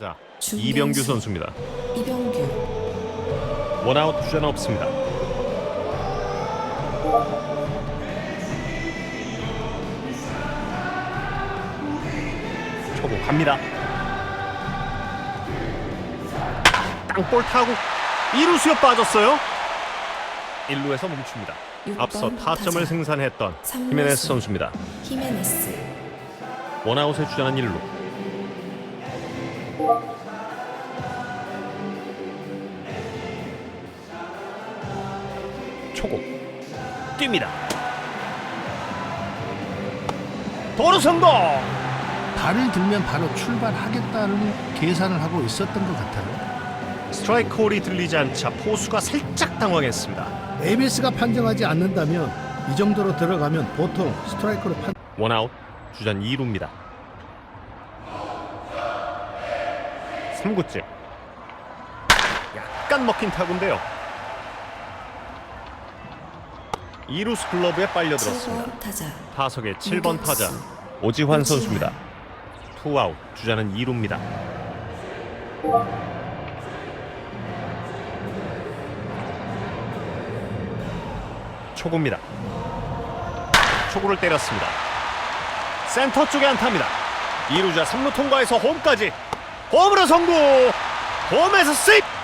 자, 이병규 수. 선수입니다. 이병규 원아웃 주자는 없습니다. 초구 갑니다. 땅볼 타고 2루수에 빠졌어요. 1루에서 멈춥니다. 육 앞서 번 타점을. 생산했던. 히메네스 선수입니다. 히메네스 원아웃의 주자는 1루. 초구 뜁니다. 도루 성공. 발을 들면 바로 출발하겠다는 계산을 하고 있었던 것 같아요. 스트라이크 콜이 들리지 않자 포수가 살짝 당황했습니다. ABS가 판정하지 않는다면 이 정도로 들어가면 보통 스트라이크로 판. 원아웃 주전 2루입니다. 3구째 약간 먹힌 타구인데요. 2루스 글러브에 빨려들었습니다. 7번 타자 타석의 7번 유격수. 타자 오지환 오지환. 선수입니다. 투아웃 주자는 2루입니다. 초구입니다. 초구를 때렸습니다. 센터 쪽에 안타입니다. 2루자 3루 통과해서 홈까지 홈으로 성공! 홈에서 세이프!